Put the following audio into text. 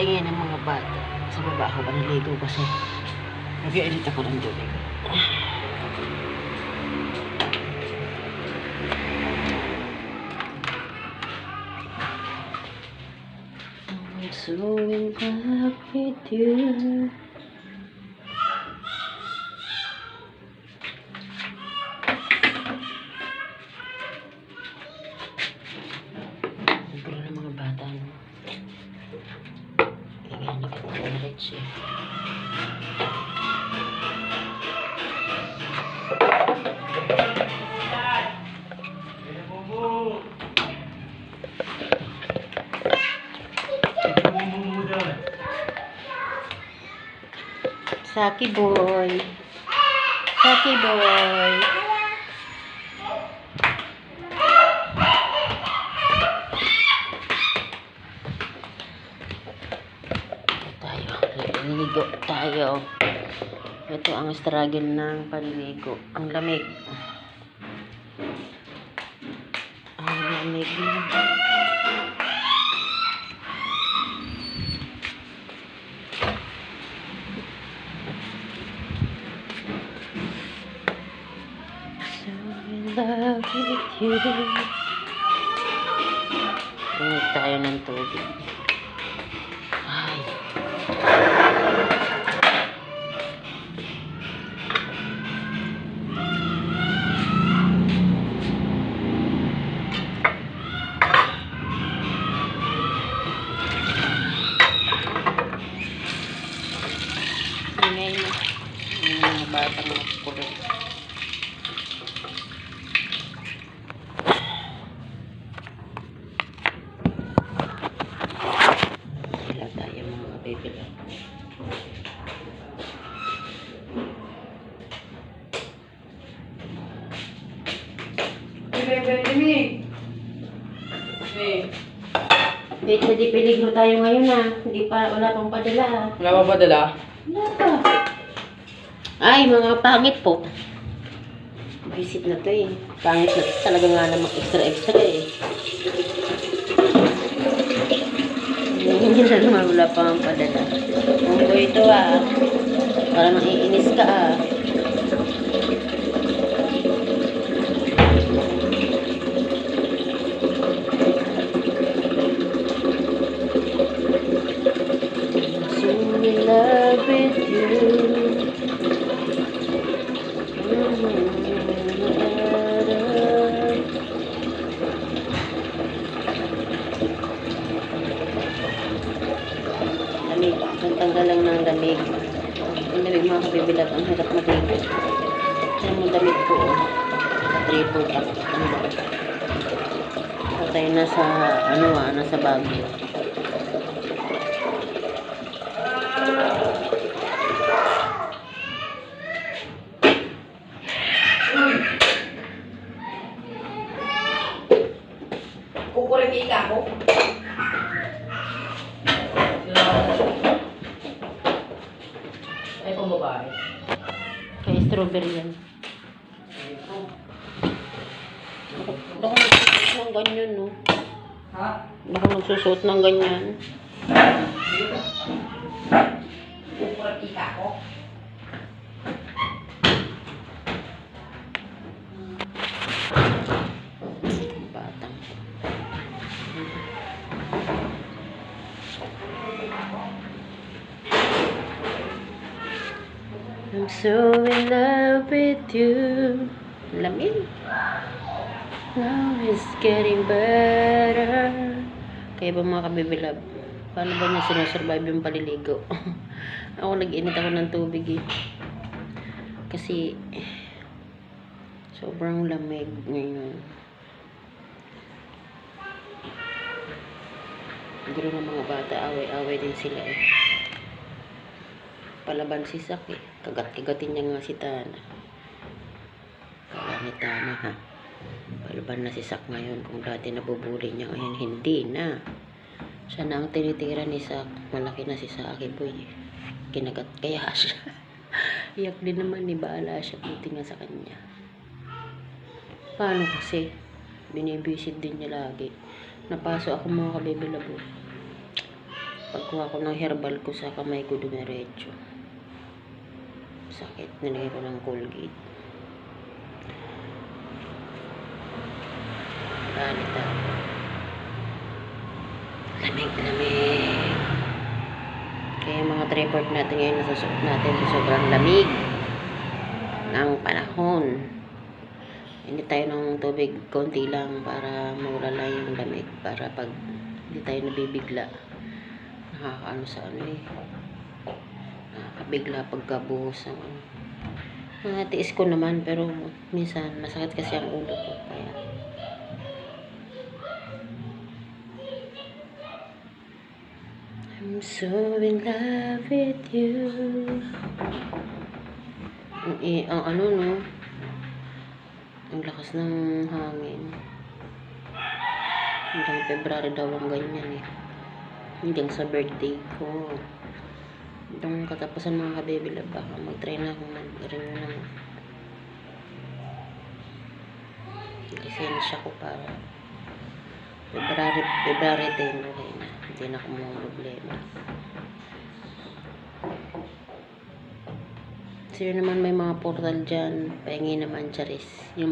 ingay ng mga bata. Sa baba ako ba naligo kasi nag-edit ako ng tubig. So in with you. Saki boy. Saki boy. tayo. Liligo tayo. Ito ang struggle ng panligo. Ang lamig. Ang lamig na. So in love with you. Tingin tayo ng tubig. Ay. Ingay na. Mga batang makukulit. Wala bibili. Wait, hindi peligro tayo ngayon ah. Hindi pa, wala pang padala ah. Wala pa ba dala? Wala pa. Ay, mga pangit po. Visit na to eh. Pangit na talaga nga namang extra-extra eh. Hindi na naman wala pang padala. Ko ito ah. Para maiinis ka ah. So in love with you. Lamig. Nagtanggal lang ng lamig. Ang lamig mga kabibilag. Ang hirap maligo. Yan mo damit ko. Triple ba? Patay na sa, ano ah, nasa Baguio. Kukulit ika ko. Ay, pang babae. Kay strawberry yan. Baka nagsusuot ng ganyan, no? Ha? Baka nagsusuot ng ganyan. Kukulit ika ko. Batang. I'm so in love with you. Lamig. Now it's getting better. Kaya ba mga kabibilab? Paano ba niya sinusurvive yung paliligo? ako nag-init ako ng tubig eh. Kasi sobrang lamig ngayon. Gulo ng mga bata, away-away din sila eh. Palaban si Sak eh. Kagat-kagatin niya nga si Tana. Kala ni Tana ha. Palaban na si Sak ngayon. Kung dati nabubuli niya ngayon, hindi na. Siya na ang tinitira ni Sak. Malaki na si Saki boy eh. Kinagat kaya siya. Iyak din naman ni Baala siya. Buti nga sa kanya. Paano kasi? Binibisit din niya lagi. Napaso ako mga kabibilabo. Pagkuha ko ng herbal ko sa kamay ko dumiretso. Sakit. Nilagay ko ng Colgate. Galit ako. Lamig, lamig. Kaya mga tripod natin ngayon nasusuot natin sa sobrang lamig ng panahon. Hindi tayo ng tubig konti lang para mawala yung lamig. Para pag hindi tayo nabibigla. Nakakaano sa ano eh. Nakakabigla pagkabuhos ng ano. Natiis ko naman pero minsan masakit kasi ang ulo ko. Kaya I'm so in love with you. Ang, i- ang ano no, ang lakas ng hangin. Hanggang February daw ang ganyan eh. Hanggang sa birthday ko. Itong katapusan mga kabibila, baka mag-try na akong mag-renew ng lisensya ko para February, February 10, okay na. Hindi na ako mga problema. Sino naman may mga portal dyan, pahingi naman charis. Yung may